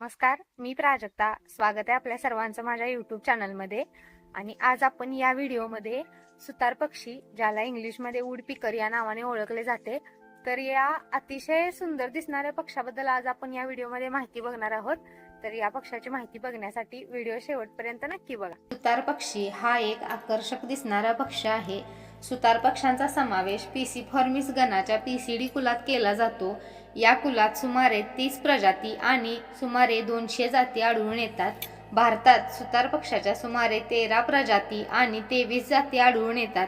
नमस्कार मी प्राजक्ता. स्वागत आहे आपल्या सर्वांचं माझ्या युट्यूब चॅनलमध्ये आणि आज आपण या व्हिडिओमध्ये सुतार पक्षी ज्याला इंग्लिशमध्ये वूड पिकर या नावाने ओळखले जाते तर या अतिशय सुंदर दिसणाऱ्या पक्षाबद्दल आज आपण या व्हिडिओमध्ये माहिती बघणार आहोत. तर या पक्षाची माहिती बघण्यासाठी व्हिडिओ शेवटपर्यंत नक्की बघा. सुतार पक्षी हा एक आकर्षक दिसणारा पक्षी आहे. सुतार पक्ष्यांचा समावेश पीसीफॉर्मिस गणाच्या पीसीडी कुलात केला जातो. या कुलात सुमारे तीस प्रजाती आणि सुमारे दोनशे जाती आढळून येतात. भारतात सुतार पक्षाच्या सुमारे तेरा प्रजाती आणि तेवीस जाती आढळून येतात.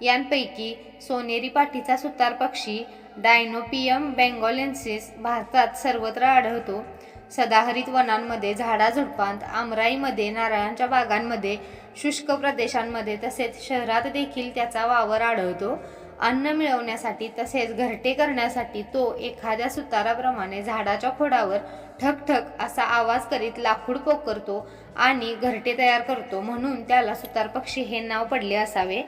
यांपैकी सोनेरी पाठीचा सुतार पक्षी डायनोपियम बेंगॉलेन्सिस भारतात सर्वत्र आढळतो. सदाहरित वनांमध्ये झाडाझुडपांत आमराईमध्ये नारळांच्या बागांमध्ये शुष्क प्रदेशांमध्ये तसेच शहरात देखील त्याचा वावर आढळतो. अन्न मिळवण्यासाठी तसेच घरटे करण्यासाठी तो एखाद्या सुताराप्रमाणे झाडाच्या खोडावर ठक ठक असा आवाज करीत लाकूड पोकरतो आणि घरटे तयार करतो म्हणून त्याला सुतार पक्षी हे नाव पडले असावे.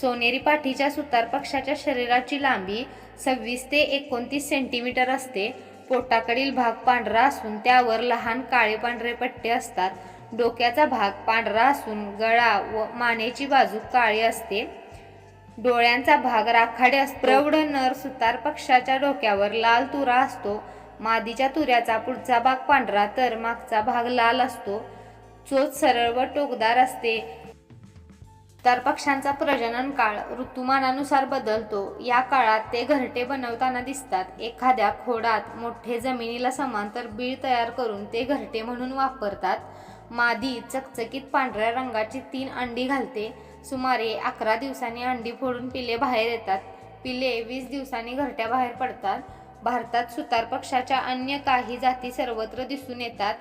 सोनेरी पाठीच्या सुतार पक्षाच्या शरीराची लांबी सव्वीस ते एकोणतीस सेंटीमीटर असते. पोटाकडील भाग पांढरा असून त्यावर लहान काळे पांढरे पट्टे असतात. डोक्याचा भाग पांढरा असून गळा व मानेची बाजू काळी असते. डोळ्यांचा भाग राखाडे असतो. प्रौढ नर सुतार पक्षाच्या डोक्यावर लाल तुरा असतो. मादीच्या तुऱ्याचा पुढचा भाग पांढरा तर मागचा भाग लाल असतो. चोच सरळ व टोकदार असते. तर पक्ष्यांचा प्रजनन काळ ऋतुमानानुसार बदलतो. या काळात ते घरटे बनवताना दिसतात. एखाद्या खोडात मोठे जमिनीला समांतर बीळ तयार करून ते घरटे म्हणून वापरतात. मादी चकचकीत पांढऱ्या रंगाची तीन अंडी घालते. सुमारे अकरा दिवसांनी अंडी फोडून पिले बाहेर येतात. पिले वीस दिवसांनी घरट्या बाहेर पडतात. भारतात सुतार पक्षाच्या अन्य काही जाती सर्वत्र दिसून येतात.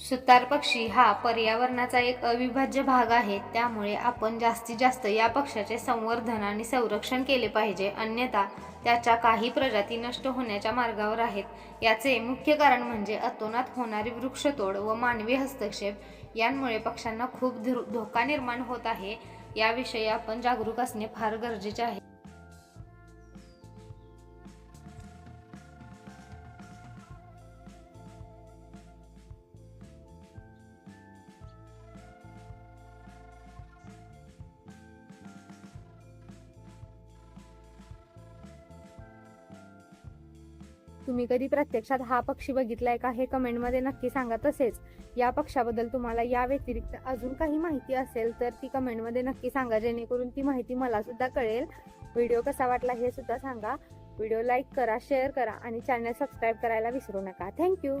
सुतार पक्षी हा पर्यावरणाचा एक अविभाज्य भाग आहे. त्यामुळे आपण जास्तीत जास्त या पक्षाचे संवर्धन आणि संरक्षण केले पाहिजे. अन्यथा त्याच्या काही प्रजाती नष्ट होण्याच्या मार्गावर आहेत. याचे मुख्य कारण म्हणजे अतोनात होणारी वृक्षतोड व मानवी हस्तक्षेप यांमुळे पक्ष्यांना खूप धोका निर्माण होत आहे. याविषयी आपण जागरूक असणे फार गरजेचे आहे. तुम्ही कधी प्रत्यक्षात हा पक्षी बघितलाय का हे कमेंटमध्ये नक्की सांगा तसेच. या पक्षाबद्दल तुम्हाला या व्यतिरिक्त अजून काही माहिती असेल तर ती कमेंटमध्ये नक्की सांगा जेणेकरून ती माहिती मला सुद्धा कळेल. व्हिडिओ कसा वाटला हे सुद्धा सांगा. व्हिडिओ लाईक करा शेअर करा आणि चॅनल सबस्क्राईब करायला विसरू नका. थँक्यू.